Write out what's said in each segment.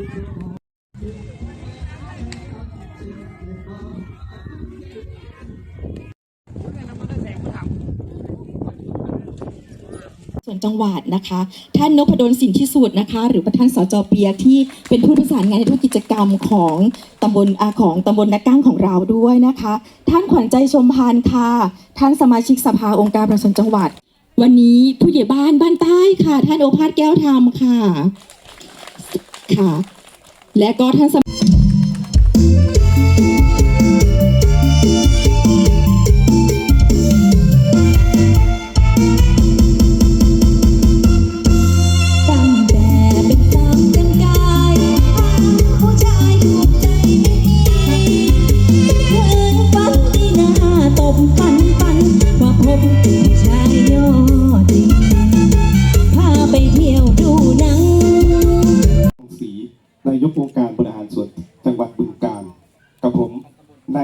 ส่วนจังหวัดนะคะ ท่านนพดลสินที่สุดนะคะ หรือประธานสจเปียที่เป็นผู้ประสานงานในทุกกิจกรรมของตำบลอาของตำบลนักก้างของเราด้วยนะคะ ท่านขวัญใจชมพานค่ะ ท่านสมาชิกสภาองค์การประชาชนจังหวัด วันนี้ผู้ใหญ่บ้านบ้านใต้ค่ะ ท่านโอภาสแก้วธรรมค่ะ ค่ะ และก็ท่านส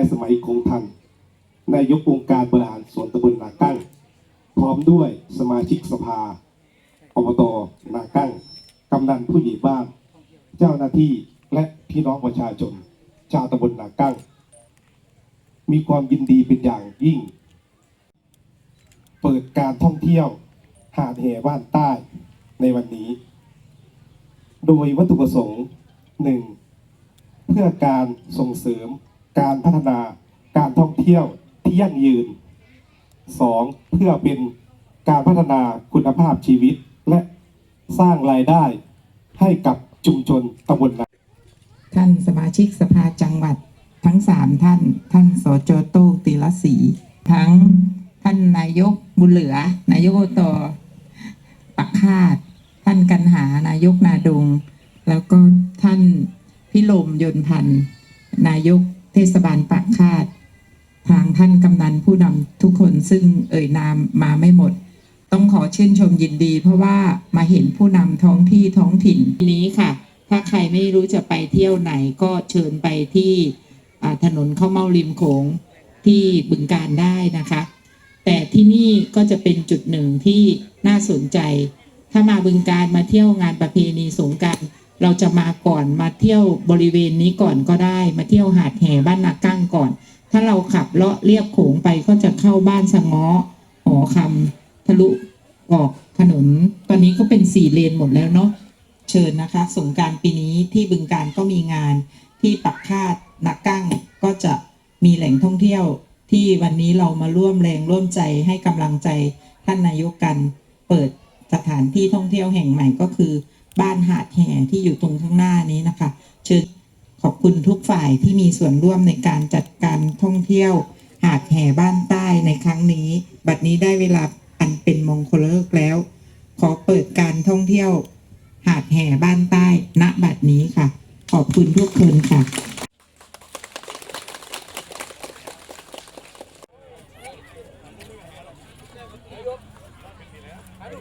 นสมัยคงทันนายกองค์การบริหารส่วนตำบลนากั้ง พร้อมด้วยสมาชิกสภาอบตนากั้งกำนันผู้ใหญ่บ้าน เจ้าหน้าที่และพี่น้องประชาชน ชาวตำบลนากั้ง มีความยินดีเป็นอย่างยิ่ง เปิดการท่องเที่ยวหาดแห่บ้านใต้ในวันนี้ โดยวัตถุประสงค์หนึ่งเพื่อการส่งเสริม การพัฒนาการท่องเที่ยวที่ยั่งยืนสองเพื่อเป็นการพัฒนาคุณภาพชีวิต และสร้างรายได้ให้กับชุมชนตำบลนาท่านสมาชิกสภาจังหวัดทั้งสามท่าน ท่านสจโต้ตีละศรีทั้งท่านนายกบุญเหลือ นายกโอตปักคาด ท่านกันหานายกนาดง แล้วก็ท่านพิลมยนพันธ์นายก เทศบาลปักคาด ทางท่านกำนันผู้นำทุกคนซึ่งเอ่ยนามมาไม่หมด ต้องขอชื่นชมยินดี เพราะว่ามาเห็นผู้นำท้องที่ท้องถิ่นนี้ค่ะ ถ้าใครไม่รู้จะไปเที่ยวไหนก็เชิญไปที่ถนนข้าวเมาริมโขงที่บึงการได้นะคะ แต่ที่นี่ก็จะเป็นจุดหนึ่งที่น่าสนใจ ถ้ามาบึงการมาเที่ยวงานประเพณีสงการ เราจะมาก่อนมาเที่ยวบริเวณนี้ก่อนก็ได้ มาเที่ยวหาดแห่บ้านนากั้งก่อน ถ้าเราขับเลาะเรียบโขงไปก็จะเข้าบ้านสะง้อหอคำทะลุออกถนน ตอนนี้ก็เป็นสี่เลนหมดแล้วเนาะเชิญนะคะสงกรารปีนี้ที่บึงการก็มีงานที่ปักคาดนักกั้งก็จะมีแหล่งท่องเที่ยวที่วันนี้เรามาร่วมแรงร่วมใจให้กำลังใจท่านนายกกัน เปิดสถานที่ท่องเที่ยวแห่งใหม่ก็คือ บ้านหาดแห่ที่อยู่ตรงข้างหน้านี้นะคะ เชิญขอบคุณทุกฝ่ายที่มีส่วนร่วมในการจัดการท่องเที่ยว หาดแห่บ้านใต้ในครั้งนี้ บัดนี้ได้เวลาอันเป็นมงคลเลิกษ์แล้ว ขอเปิดการท่องเที่ยว หาดแห่บ้านใต้ณบัดนี้ค่ะ ขอบคุณทุกคนค่ะ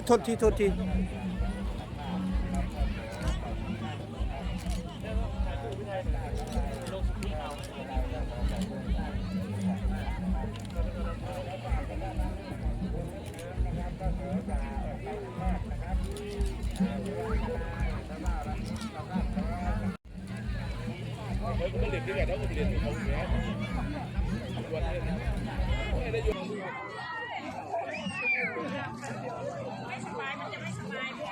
ยโทษทีโทษทีเมันจะไม่สบาย